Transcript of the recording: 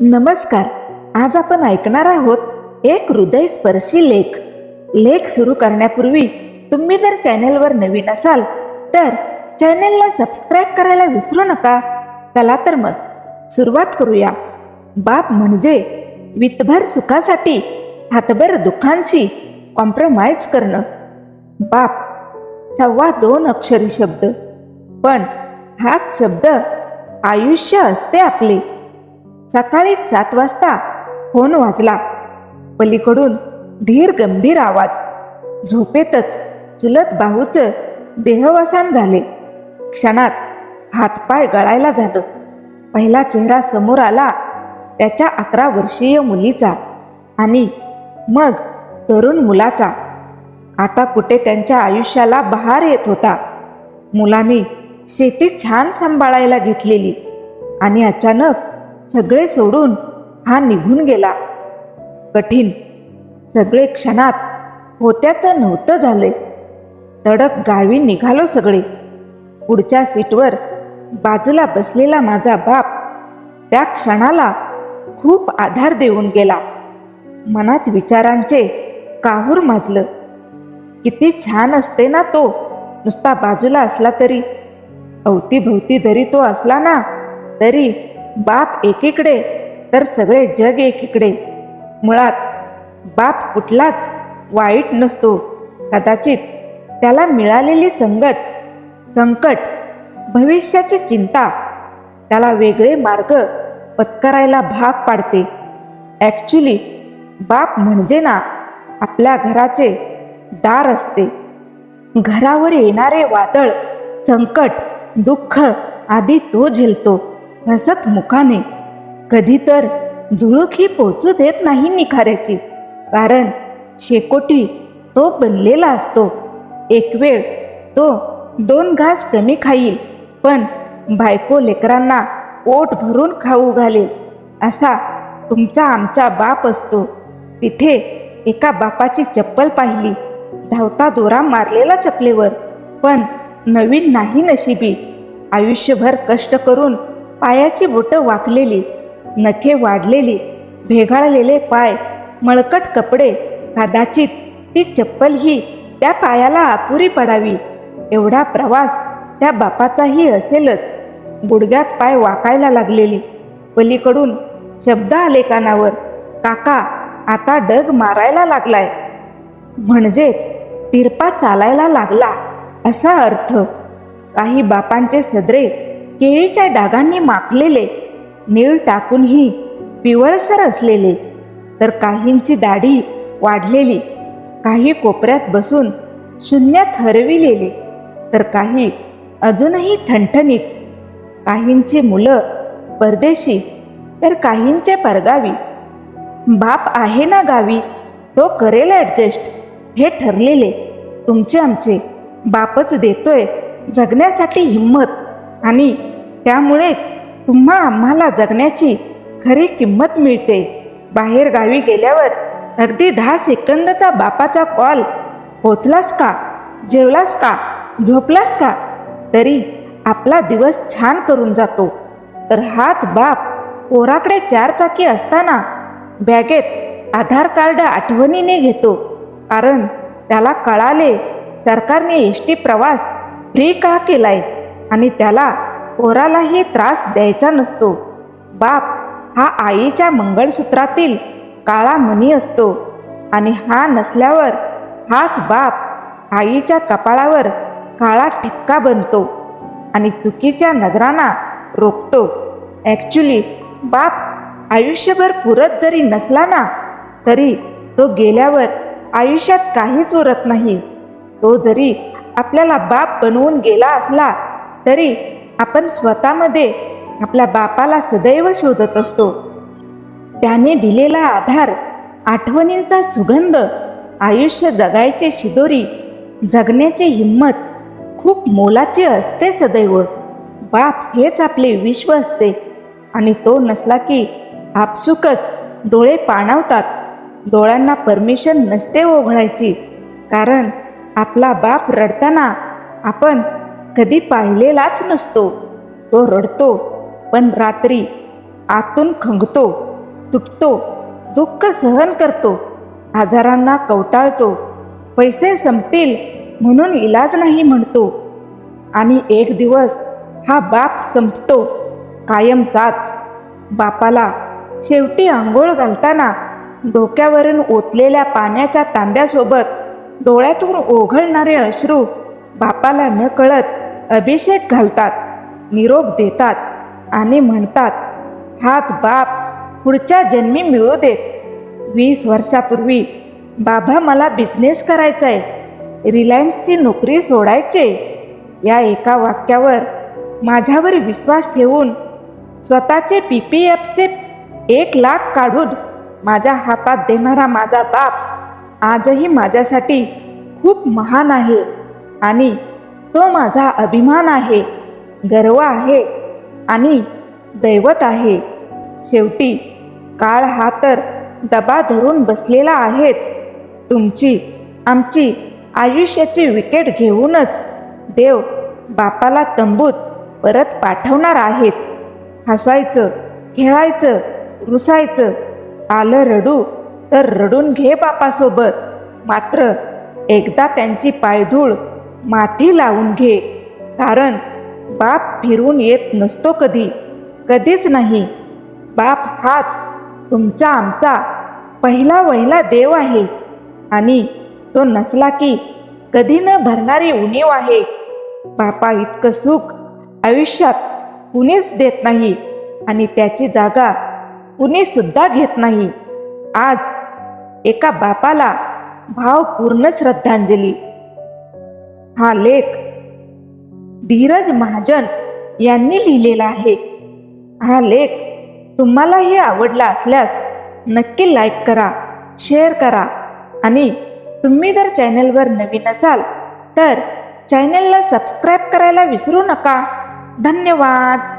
नमस्कार. आज आपण ऐकणार आहोत एक हृदयस्पर्शी लेख. लेख सुरू करण्यापूर्वी तुम्ही जर चॅनेलवर नवीन असाल तर चॅनेलला सबस्क्राईब करायला विसरू नका. चला तर मग सुरुवात करूया. बाप म्हणजे वितभर सुखासाठी हातभर दुःखांशी कॉम्प्रोमाइज करणं. बाप सव्वा दोन अक्षरी शब्द. पण हाच शब्द आयुष्य असते आपले. सकाळी सात वाजता फोन वाजला. पलीकडून धीर गंभीर आवाज. झोपेतच चुलत भाऊचं देहवसान झाले. क्षणात हातपाय गळायला झालं. पहिला चेहरा समोर आला त्याच्या अकरा वर्षीय मुलीचा आणि मग तरुण मुलाचा. आता कुठे त्यांच्या आयुष्याला बहार येत होता. मुलाने शेती छान सांभाळायला घेतलेली आणि अचानक सगळे सोडून हा निघून गेला. कठीण. सगळे क्षणात होत्याचं नव्हतं झाले तडक गावी निघालो सगळे. पुढच्या सीटवर बाजूला बसलेला माझा बाप त्या क्षणाला खूप आधार देऊन गेला. मनात विचारांचे काहूर माजलं. किती छान असते ना तो. नुसता बाजूला असला तरी. अवतीभवती जरी तो असला ना तरी बाप एकीकडे तर सगळे जग एकीकडे. मुळात बाप कुठलाच वाईट नसतो. कदाचित त्याला मिळालेली संगत संकट भविष्याची चिंता त्याला वेगळे मार्ग पत्करायला भाग पाडते. ॲक्च्युली बाप म्हणजे ना आपल्या घराचे दार असते. घरावर येणारे वादळ संकट दुःख आधी तो झेलतो. हसत मुखाने. कधी तर झुळूकही पोचू देत नाही निखाऱ्याची. कारण शेकोटी तो बनलेला असतो. एक वेळ तो दोन घास कमी खाईल पण बायको लेकरांना पोट भरून खाऊ घालेल असा तुमचा आमचा बाप असतो. तिथे एका बापाची चप्पल पाहिली. धावता दोरा मारलेला चपलेवर. पण नवीन नाही नशिबी. आयुष्यभर कष्ट करून पायाची बोटं वाकलेली नखे वाढलेली भेगाळलेले पाय मळकट कपडे कदाचित ती चप्पल ही त्या पायाला अपुरी पडावी. एवढा प्रवास त्या बापाचाही असेलच. गुडघ्यात पाय वाकायला लागलेली. पलीकडून शब्द आले कानावर काका आता डग मारायला लागलाय. म्हणजेच तिरपा चालायला लागला. असा अर्थ. काही बापांचे सदरे केळीच्या डागांनी माखलेले नीळ टाकूनही पिवळसर असलेले तर काहींची दाढी वाढलेली काही कोपऱ्यात बसून शून्यात हरविलेले तर काही अजूनही ठणठणीत. काहींची मुलं परदेशी तर काहींचे परगावी. बाप आहे ना गावी तो करेल ॲडजस्ट हे ठरलेले. तुमचे आमचे बापच देतोय जगण्यासाठी हिंमत. आणि त्यामुळेच तुम्हा आम्हाला जगण्याची खरी किंमत मिळते. बाहेर गावी गेल्यावर अगदी दहा सेकंदचा बापाचा कॉल पोचलास का? जेवलास का? झोपलास का? तरी आपला दिवस छान करून जातो. तर हाच बाप पोराकडे चार चाकी असताना बॅगेत आधार कार्ड आठवणीने घेतो. कारण त्याला कळाले सरकारने एस टी प्रवास फ्री का केलाय? आणि त्याला पोरालाही त्रास द्यायचा नसतो. बाप हा आईच्या मंगळसूत्रातील काळा मणी असतो आणि हा नसल्यावर हाच बाप आईच्या कपाळावर काळा टिपका बनतो आणि चुकीच्या नजरांना रोखतो. ॲक्च्युली बाप आयुष्यभर पुरत जरी नसला ना तरी तो गेल्यावर आयुष्यात काहीच उरत नाही. तो जरी आपल्याला बाप बनवून गेला असला तरी आपण स्वतःमध्ये आपल्या बापाला सदैव शोधत असतो. त्याने दिलेला आधार आठवणींचा सुगंध आयुष्य जगायची शिदोरी जगण्याची हिंमत खूप मोलाची असते सदैव. बाप हेच आपले विश्व असते आणि तो नसला की आपसुकच डोळे पाणावतात. डोळ्यांना परमिशन नसते ओघळायची. कारण आपला बाप रडताना आपण कधी पाहिलेलाच नसतो. तो रडतो पण रात्री आतून खंगतो तुटतो दुःख सहन करतो आजारांना कवटाळतो पैसे संपतील म्हणून इलाज नाही म्हणतो. आणि एक दिवस हा बाप संपतो कायमचाच बापाला शेवटी आंघोळ घालताना डोक्यावरून ओतलेल्या पाण्याच्या तांब्यासोबत डोळ्यातून ओघळणारे अश्रू बापाला न कळत अभिषेक घालतात निरोप देतात आणि म्हणतात हाच बाप पुढच्या जन्मी मिळू देत. वीस वर्षापूर्वी बाबा मला बिझनेस करायचा आहे रिलायन्सची नोकरी सोडायचे. या एका वाक्यावर माझ्यावर विश्वास ठेवून स्वतःचे पी पी एफचे एक लाख काढून माझ्या हातात देणारा माझा बाप आजही माझ्यासाठी खूप महान आहे आणि तो माझा अभिमान आहे गर्व आहे आणि दैवत आहे. शेवटी काळ हा तर दबा धरून बसलेला आहेच. तुमची आमची आयुष्याची विकेट घेऊनच देव बापाला तंबूत परत पाठवणार आहेत. हसायचं खेळायचं रुसायचं आलं रडू तर रडून घे बापासोबत. मात्र एकदा त्यांची पायधूळ माथी लावून घे. कारण बाप फिरून येत नसतो कधी कधीच नाही. बाप हाच तुमचा आमचा पहिला वहिला देव आहे. आणि तो नसला की कधी न भरणारी उणीव आहे. बापा इतकं सुख आयुष्यात कुणीच देत नाही आणि त्याची जागा कुणी सुद्धा घेत नाही. आज एका बापाला भावपूर्ण श्रद्धांजली. हा लेख धीरज महाजन यांनी लिहिलेला आहे. हा लेख तुम्हालाही आवडला असल्यास नक्की लाईक करा शेअर करा आणि तुम्ही जर चॅनलवर नवीन असाल तर चॅनलला सबस्क्राईब करायला विसरू नका. धन्यवाद.